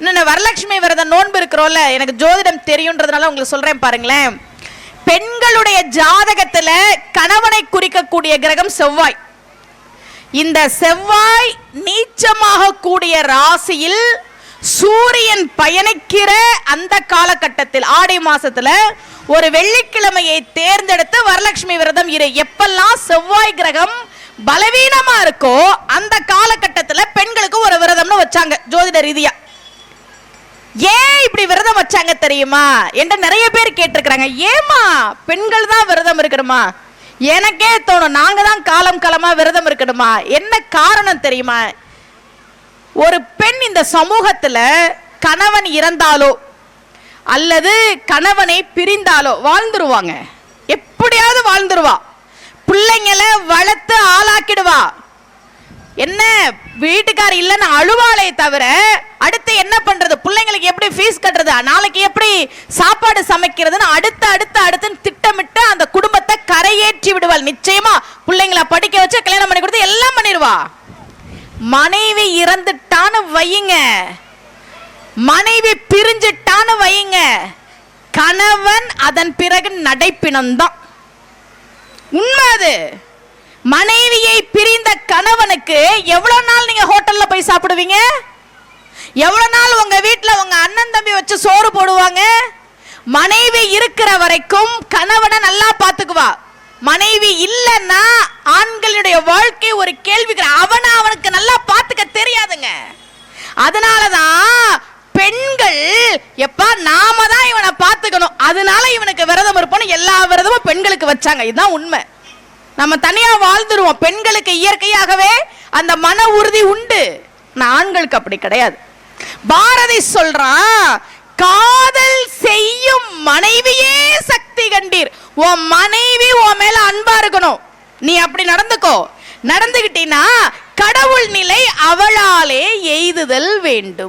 இன்னும் வரலட்சுமி விரதம் நோன்பு இருக்கிறோம்ல எனக்கு ஜோதிடம் தெரியுன்றதுனால உங்களுக்கு சொல்றேன் பாருங்களேன். பெண்களுடைய ஜாதகத்துல கணவனை குறிக்கக்கூடிய கிரகம் செவ்வாய். இந்த செவ்வாய் நீச்சமாக கூடிய ராசியில் சூரியன் பயணிக்கிற அந்த காலகட்டத்தில் ஆடி மாசத்துல ஒரு வெள்ளிக்கிழமையை தேர்ந்தெடுத்து வரலட்சுமி விரதம் இரு. எப்பெல்லாம் செவ்வாய் கிரகம் பலவீனமா இருக்கோ அந்த காலகட்டத்துல பெண்களுக்கு ஒரு விரதம்னு வச்சாங்க ஜோதிட ரீதியா. ஏன் இப்படி விரதம் வச்சாங்க தெரியுமா? என்று நிறைய பேர் கேட்டிருக்கிறாங்க. ஏமா பெண்கள் தான் விரதம் இருக்கணுமா? எனக்கே தோணும் நாங்க தான் காலம் காலமா விரதம் இருக்கணுமா? என்ன காரணம் தெரியுமா? ஒரு பெண் இந்த சமூகத்துல கணவன் இறந்தாலோ அல்லது கணவனை பிரிந்தாலோ வாழ்ந்துருவாங்க. எப்படியாவது வாழ்ந்துருவா. பிள்ளைங்களை வளர்த்து ஆளாக்கிடுவா. என்ன வீட்டுக்கார் இல்லைன்னு அழுவாளே தவிர நாளைக்கு எப்படி ஃபீஸ் கட்டுறது? நாளைக்கு எப்படி சாப்பாடு சமைக்கிறதுன்னு அடுத்து அடுத்து அடுத்துன்னு திட்டமிட்டு அந்த குடும்பத்தை கரையேற்றி விடுவாள். நிச்சயமா பிள்ளைங்களை படிக்க வச்சு கல்யாணம் பண்ணி கொடுத்து எல்லாம் பண்ணிடுவா. மனைவி இறந்துட்டான்னு வையுங்க. மனைவி பிரிஞ்சிட்டான்னு வையுங்க. கணவன் அதன் பிறகு நடைப்பினம்தான் உண்மை அது. மனைவியை பிரிந்த கணவனுக்கு எவ்வளவு நாள் நீங்க ஹோட்டல்ல போய் சாப்பிடுவீங்க? எவ்வளவு நாள் உங்க வீட்டில் உங்க அண்ணன் தம்பி வச்சு சோறு போடுவாங்க? மனைவி இருக்கிற வரைக்கும் கணவனை நல்லா பாத்துக்குவா மனைவி இல்லைன்னா ஆண்களுடைய வாழ்க்கை ஒரு கேள்விக்கு அவனை அவனுக்கு நல்லா பாத்துக்க தெரியாதுங்க. அதனாலதான் பெண்கள் எப்பா நாம தான் இவனை பார்த்துக்கணும். அதனால இவனுக்கு விரதம் இருப்போம் எல்லா விரதமும் பெண்களுக்கு வச்சாங்க. இதுதான் உண்மை. நம்ம தனியா வாழ்ந்துருவோம். பெண்களுக்கு இயற்கையாகவே அந்த மன உறுதி உண்டு. ஆண்களுக்கு அப்படி கிடையாது. பாரதி சொல்றான் காதல் செய்யும் மனைவியே சக்தி கண்டீர். உன் மனைவி உன் மேல அன்பா இருக்கணும். நீ அப்படி நடந்துக்கோ. நடந்துகிட்டீன்னா கடவுள் நிலை அவளாலே எய்துதல் வேண்டும்.